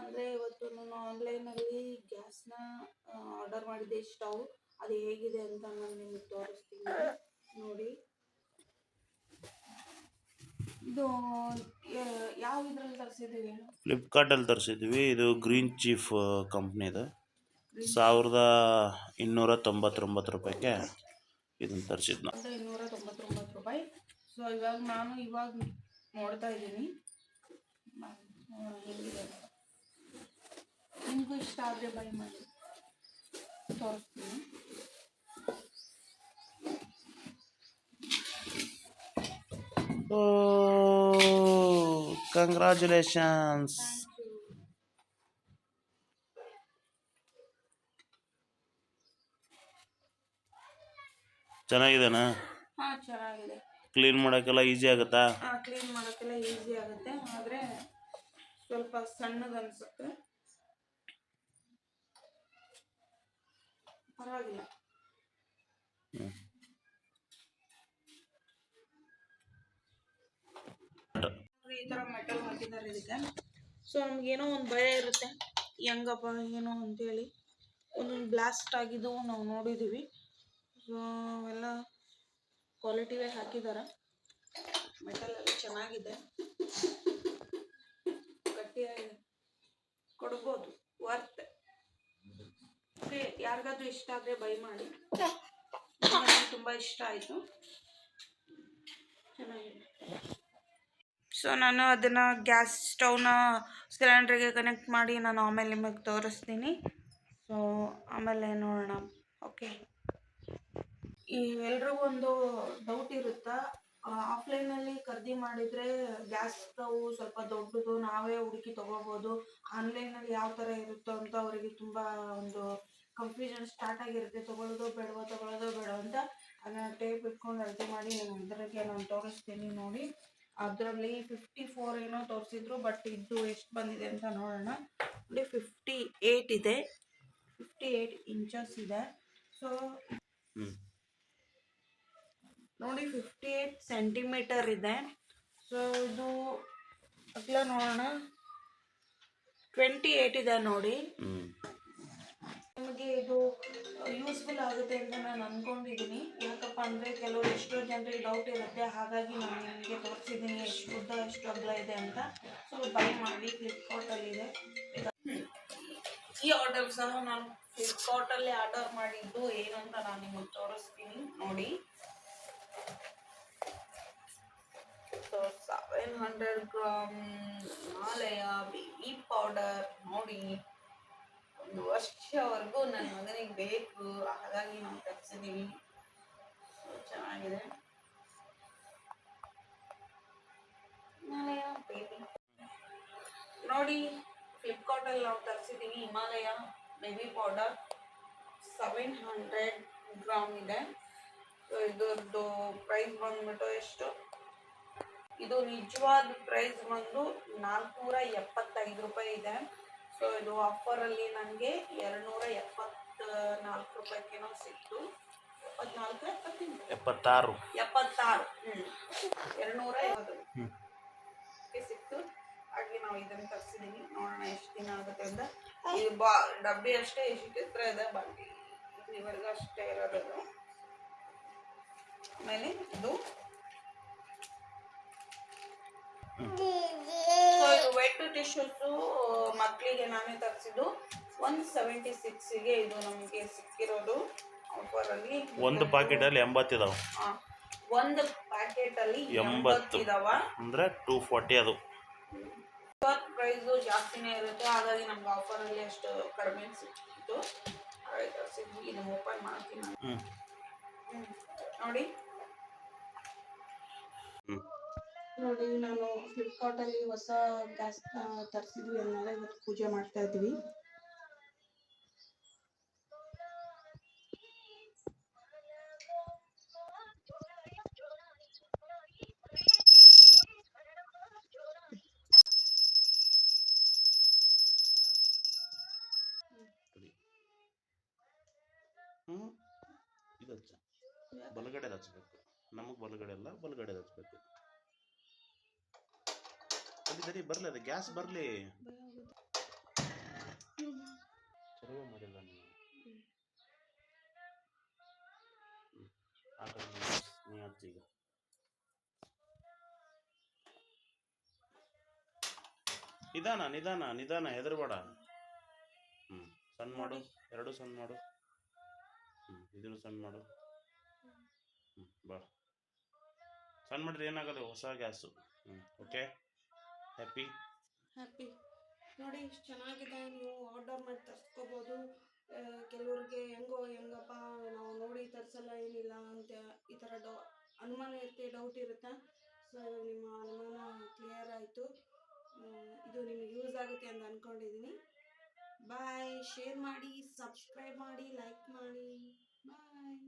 ಅಂದರೆ ಇವತ್ತು ನಾನು ಆನ್ಲೈನಲ್ಲಿ ಗ್ಯಾಸ್ನ ಆರ್ಡರ್ ಮಾಡಿದ್ದೆ ಸ್ಟವ್ ಅದು ಹೇಗಿದೆ ಅಂತ ನಾನು ನಿಮಗೆ ತೋರಿಸ್ತೀನಿ. ನೋಡಿ. ಇದು ಯಾವ ಇದರಲ್ಲಿ ತರಿಸಿದ್ದೀವಿ ಫ್ಲಿಪ್ಕಾರ್ಟಲ್ಲಿ ತರಿಸಿದ್ವಿ ಇದು ಗ್ರೀನ್ ಚೀಫ್ ಕಂಪ್ನಿದು ಸಾವಿರದ ಇನ್ನೂರ ತೊಂಬತ್ತೊಂಬತ್ತು ರೂಪಾಯಿಗೆ ಇದನ್ನು ತರಿಸಿದ್ದು ನಾವು ಇನ್ನೂರ ತೊಂಬತ್ತೊಂಬತ್ತು ರೂಪಾಯಿ. ಸೊ ಇವಾಗ ನಾನು ಇವಾಗ ನೋಡ್ತಾ ಇದ್ದೀನಿ. ಹೆಂಗಿದೆ ಇಷ್ಟ ಆದರೆ ಬೈ ಮಾಡಿ. ತೋರಿಸ್ತೀನಿ. ಓ ಕಂಗ್ರ್ಯಾಚುಲೇಷನ್ಸ್ ಚೆನ್ನಾಗಿದೆನಾ? ಹಾಂ ಚೆನ್ನಾಗಿದೆ. ಕ್ಲೀನ್ ಮಾಡೋಕ್ಕೆಲ್ಲ ಈಸಿ ಆಗುತ್ತಾ? ಕ್ಲೀನ್ ಮಾಡೋಕ್ಕೆಲ್ಲ ಈಸಿ ಆಗುತ್ತೆ. ಆದರೆ ಸ್ವಲ್ಪ ಸಣ್ಣದು ಅನಿಸುತ್ತೆ. ಪರವಾಗಿಲ್ಲ. ಈ ಥರ ಮೆಟಲ್ ಹಾಕಿದ್ದಾರೆ ಇದಕ್ಕೆ. ಸೊ ನಮಗೇನೋ ಒಂದು ಭಯ ಇರುತ್ತೆ. ಹೆಂಗಪ್ಪ ಏನೋ ಅಂತೇಳಿ. ಒಂದೊಂದು ಬ್ಲಾಸ್ಟ್ ಆಗಿದ್ದು ನಾವು ನೋಡಿದ್ದೀವಿ ಸೊ ಅವೆಲ್ಲ ಕ್ವಾಲಿಟಿವೇ ಹಾಕಿದ್ದಾರೆ ಮೆಟಲ್ ಎಲ್ಲ ಚೆನ್ನಾಗಿದೆ. ಯಾರಿಗಾದ್ರೂ ಇಷ್ಟ ಆದರೆ ಬೈ ಮಾಡಿ. ತುಂಬ ಇಷ್ಟ ಆಯಿತು. ಚೆನ್ನಾಗಿದೆ. ಸೊ ನಾನು ಅದನ್ನು ಗ್ಯಾಸ್ ಸ್ಟವ್ನ ಸಿಲಿಂಡ್ರಿಗೆ ಕನೆಕ್ಟ್ ಮಾಡಿ ನಾನು ಆಮೇಲೆ ನಿಮಗೆ ತೋರಿಸ್ತೀನಿ. ಸೊ ಆಮೇಲೆ ನೋಡೋಣ. ಓಕೆ. ಈ ಎಲ್ರಿಗೂ ಒಂದು ಡೌಟ್ ಇರುತ್ತಾ? ಆಫ್ಲೈನಲ್ಲಿ ಖರೀದಿ ಮಾಡಿದರೆ ಗ್ಯಾಸ್ ಸ್ಟವ್ ಸ್ವಲ್ಪ ದೊಡ್ಡದು ನಾವೇ ಹುಡುಕಿ ತೊಗೋಬೋದು. ಆನ್ಲೈನಲ್ಲಿ ಯಾವ ಥರ ಇರುತ್ತೋ ಅಂತ ಅವರಿಗೆ ತುಂಬ ಒಂದು ಕನ್ಫ್ಯೂಷನ್ ಸ್ಟಾರ್ಟ್ ಆಗಿರುತ್ತೆ. ತೊಗೊಳ್ಳೋದು ಬೇಡವೋ ತೊಗೊಳ್ಳೋದು ಬೇಡ ಅಂತ ಅದನ್ನ ಟೇಪ್ ಇಟ್ಕೊಂಡು ಅಳತೆ ಮಾಡಿ ನಾನು ಅದರಿಗೆ ನಾನು ತೋರಿಸ್ತೀನಿ ನೋಡಿ. ಅದರಲ್ಲಿ ಫಿಫ್ಟಿ ಫೋರ್ ಏನೋ ತೋರಿಸಿದ್ರು ಬಟ್ ಇದು ಎಷ್ಟು ಬಂದಿದೆ ಅಂತ ನೋಡೋಣ. ನೋಡಿ ಫಿಫ್ಟಿ ಏಯ್ಟ್ ಇದೆ. ಫಿಫ್ಟಿ ಏಯ್ಟ್ ಇಂಚಸ್ ಇದೆ ಸೊ ನೋಡಿ ಫಿಫ್ಟಿ ಏಯ್ಟ್ ಸೆಂಟಿಮೀಟರ್ ಇದೆ. ಸೊ ಇದು ಅಗಲ ನೋಡೋಣ. ಟ್ವೆಂಟಿ ಏಯ್ಟ್ ಇದೆ ನೋಡಿ. ಆಗುತ್ತೆ ಅಂತ ನಾನು ಅಂದ್ಕೊಂಡಿದ್ದೀನಿ ಯಾಕಪ್ಪ ಅಂದರೆ ಕೆಲವರು ಎಷ್ಟೋ ಜನರಿಗೆ ಡೌಟ್ ಇರುತ್ತೆ. ಹಾಗಾಗಿ ನಾನು ನಿಮಗೆ ತೋರಿಸಿದ್ದೀನಿ ಎಷ್ಟು ಉದ್ದ, ಎಷ್ಟು ಅಗಲ ಇದೆ ಅಂತ. ಸೊ ಬೈ ಮಾಡಿ ಫ್ಲಿಪ್ಕಾರ್ಟಲ್ಲಿದೆ ಈ ಆರ್ಡರ್ ಸಹ ನಾನು ಫ್ಲಿಪ್ಕಾರ್ಟಲ್ಲಿ ಆರ್ಡರ್ ಮಾಡಿದ್ದು ಏನು ಅಂತ ನಾನು ನಿಮಗೆ ತೋರಿಸ್ತೀನಿ. ನೋಡಿ. So seven hundred gram Himalaya baby powder ನೋಡಿ. ಒಂದು ವರ್ಷವರೆಗೂ ನನ್ನ ಮಗನಿಗೆ ಬೇಕು. ಹಾಗಾಗಿ ನಾವು ತರಿಸಿದ್ದೀವಿ ಚೆನ್ನಾಗಿದೆ. ಹಿಮಾಲಯ ಬೇಬಿ ನೋಡಿ ಫ್ಲಿಪ್ಕಾರ್ಟಲ್ಲಿ ನಾವು ತರಿಸಿದ್ದೀವಿ Himalaya baby powder seven hundred gram ಇದೆ. ಇದ್ರದ್ದು ಪ್ರೈಸ್ ಬಂದ್ಬಿಟ್ಟು ಎಷ್ಟು? ಇದು ನಿಜವಾದ ಪ್ರೈಸ್ ಬಂದು ನಾಲ್ಕುನೂರ ಎಪ್ಪತ್ತೈದು ರೂಪಾಯಿ ಇದೆ. ಸೊ ಇದು ಆಫರಲ್ಲಿ ನನಗೆ ಎರಡುನೂರ ಎಪ್ಪತ್ತ ನಾಲ್ಕು ರೂಪಾಯಿಗೇನೋ ಸಿಕ್ತು. ಎಪ್ಪತ್ನಾಲ್ಕು ಎಪ್ಪತ್ತೆಂಟು? ಎಪ್ಪತ್ತಾರು. ಎಪ್ಪತ್ತಾರು. ಹ್ಞೂ ಎರಡುನೂರ ಐವತ್ತು ಸಿಕ್ತು. ಹಾಗೆ ನಾವು ಇದನ್ನ ತರ್ಸಿದೀನಿ ನೋಡೋಣ ಎಷ್ಟು ದಿನ ಆಗುತ್ತೆ ಅಂತ. ಈ ಬಾ ಡಬ್ಬಿ ಅಷ್ಟೇ ಎಷ್ಟು ಹತ್ರ ಇದೆ. ಬಾಕಿ ಇವರೆಗೂ ಅಷ್ಟೇ ಇರೋದು ಆಮೇಲೆ ಇದು. ಟಿಶ್ಯೂಸು ಮಕ್ಕಳಿಗೆ ನಾನೇ ತರಿಸಿದ್ದು. ಒನ್ ಸೆವೆಂಟಿ ಸಿಕ್ಸಿಗೆ ಇದು ನಮಗೆ ಸಿಕ್ಕಿರೋದು ಆಫರಲ್ಲಿ ಒಂದು ಪ್ಯಾಕೆಟಲ್ಲಿ ಎಂಬತ್ತಿದಾವೆ. ಆ, ಒಂದು ಪ್ಯಾಕೆಟ್ ಅಲ್ಲಿ ಎಂಬತ್ತು. ಇದಾವ ಅಂದರೆ ಟೂ ಫಾರ್ಟಿ ಅದು. ಪ್ರೈಸು ಜಾಸ್ತಿನೇ ಇರುತ್ತೆ. ಹಾಗಾಗಿ ನಮ್ಗೆ ಆಫರ್ ಅಲ್ಲಿ ಅಷ್ಟು ಕಡಿಮೆ ಸಿಕ್ಕಿತ್ತು. ಹಾಗಾಗಿ ತರಿಸಿದ್ವಿ. ಓಪನ್ ಮಾಡ್ತೀನಿ. ಹ್ಞೂ. ನೋಡಿ. ಹ್ಞೂ ನೋಡಿ, ನಾನು ಫ್ಲಿಪ್ಕಾರ್ಟ್ ಅಲ್ಲಿ ಹೊಸ ಗ್ಯಾಸ್ ತರಿಸಿದ್ವಿ ಅದನ್ನೆಲ್ಲ ಇವತ್ತು ಪೂಜೆ ಮಾಡ್ತಾ ಇದ್ವಿ. ಇದು ಹಚ್ಚ ಬಲಗಡೆ ಹಚ್ಬೇಕು. ನಮಗೆ ಬಲಗಡೆ ಅಲ್ಲ, ಬಲಗಡೆ ಹಚ್ಬೇಕು. ಸರಿ ಸರಿ ಬರಲಿ ಅದು ಗ್ಯಾಸ್ ಬರಲಿ. ಚಲೋ ಮಾಡಿಲ್ಲ ನೀವು. ನೀ- ನಿಧಾನ ನಿಧಾನ ನಿಧಾನ ಹೆದರ್ಬೇಡ. ಹ್ಞೂ ಸಣ್ಣ ಮಾಡು ಎರಡು ಸಣ್ಣ ಮಾಡು. ಹ್ಞೂ ಇದನ್ನು ಸಣ್ಣ ಮಾಡು. ಹ್ಞೂ ಬಾ. ಸಣ್ಣ ಮಾಡಿದ್ರೆ ಏನಾಗಲ್ಲ ಹೊಸ ಗ್ಯಾಸು ಹ್ಞೂ ಓಕೆ ಹ್ಯಾಪಿ ಹ್ಯಾಪಿ ನೋಡಿ, ಇಷ್ಟು ಚೆನ್ನಾಗಿದೆ. ನೀವು ಆರ್ಡರ್ ಮಾಡಿ ತರಿಸ್ಕೋಬೋದು. ಕೆಲವ್ರಿಗೆ ಹೆಂಗೋ, ಹೆಂಗಪ್ಪ, ನಾವು ನೋಡಿ ತರಿಸಲ್ಲ, ಏನಿಲ್ಲ ಅಂತ ಈ ಥರ ಡೌ, ಅನುಮಾನ ಇರುತ್ತೆ ಡೌಟ್ ಇರುತ್ತೆ? ಸೊ ನಿಮ್ಮ ಅನುಮಾನ ಕ್ಲಿಯರ್ ಆಯಿತು. ಇದು ನಿಮಗೆ ಯೂಸ್ ಆಗುತ್ತೆ ಅಂತ ಅಂದ್ಕೊಂಡಿದ್ದೀನಿ ಬಾಯ್ ಶೇರ್ ಮಾಡಿ ಸಬ್ಸ್ಕ್ರೈಬ್ ಮಾಡಿ ಲೈಕ್ ಮಾಡಿ. ಬಾಯ್